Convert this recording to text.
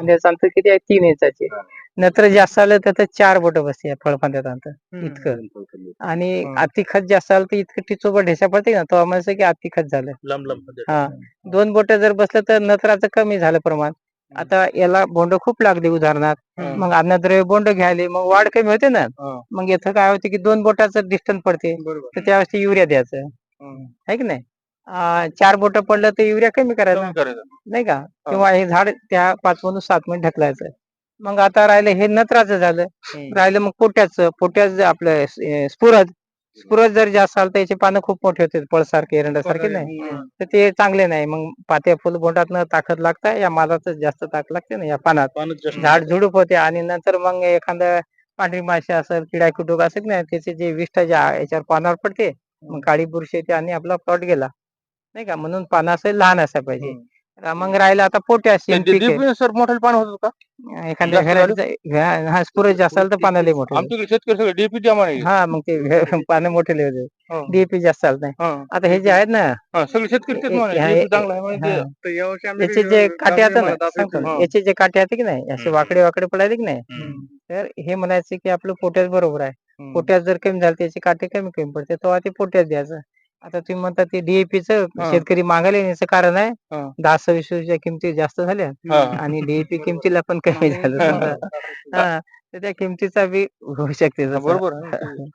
फांद्याचं अंतर किती आहे? तीन इंचाचे. नत्र जास्त आलं तर ते चार बोट बसते फळफांद्याचं अंतर. इतकं. आणि हं. अति खत जास्त आलं तर इतकं टिचोबट ढेसा पडते ना तो आम्हाला की अति खत झालं. हा. दोन बोट जर बसलं तर नत्राचं कमी झालं प्रमाण. आता याला बोंड खूप लागली उदाहरणार्थ. मग अन्नद्रव्य बोंड घ्यायले मग वाढ कमी होते ना. मग इथं काय होते की दोन बोटाचं डिस्टन्स पडते. तर त्यावेळेस युरिया द्यायचं. आहे की नाही? चार बोट पडलं तर युरिया कमी करायचा. नाही का? किंवा हे झाड त्या पाच मधून सात मिनिट ढकलायचं. मग आता राहिलं हे नत्राचं झालं. राहिलं मग पोट्याचं. पोट्याचं आपलं स्पुरद स्पुरद जर जास्त आलं तर याचे पानं खूप मोठे होते पळसारखे एरंडासारखे नाही. तर ते चांगले नाही. मग पात्या फुल बोंडातनं ताकद लागतं या मालाचं जास्त ताकद लागते ना या पानात. झाड झुडूप होते आणि नंतर मग एखादं पांढरी माशी असेल किडा कुटुक असेल ना त्याचे जे विष्ठा ज्या याच्यावर पानावर पडते मग काळी बुरशी येते आणि आपला प्लॉट गेला. नाही का म्हणून पानं असं लहान असायला पाहिजे हं. मग राहिला आता ते DP सर मोठे पान होत का एखाद्या घराचं हा स्पुरज जास्त आलं तर पानं लई मोठे होतात. आमच्याकडे शेतकरी सगळे डीपी हा मग ते पानं मोठे लई होते हं. डीएपी जास्त चालत नाही हं. आता हे जे आहेत ना हं, सगळे शेतकरी हा. याचे जे काटे आहेत ना हं. याचे जे काटे आहेत की नाही असे हं. वाकडे वाकडे पडायले की नाही हं. तर हे म्हणायचे की आपलं पोटॅश बरोबर आहे हं. पोटॅश जर कमी झालं त्याचे काटे कमी कमी पडते तेव्हा ते पोटॅश द्यायचं आता तुम्ही म्हणता ते डीएपीच हा. शेतकरी मागायला येण्याचं कारण आहे हा. दहा सव्वीसच्या किमती जास्त झाल्या हा. आणि डीएपी किमतीला पण कमी झालं समजा. हा तर त्या किमतीचा बी होऊ शकते तसं. बरोबर आहे.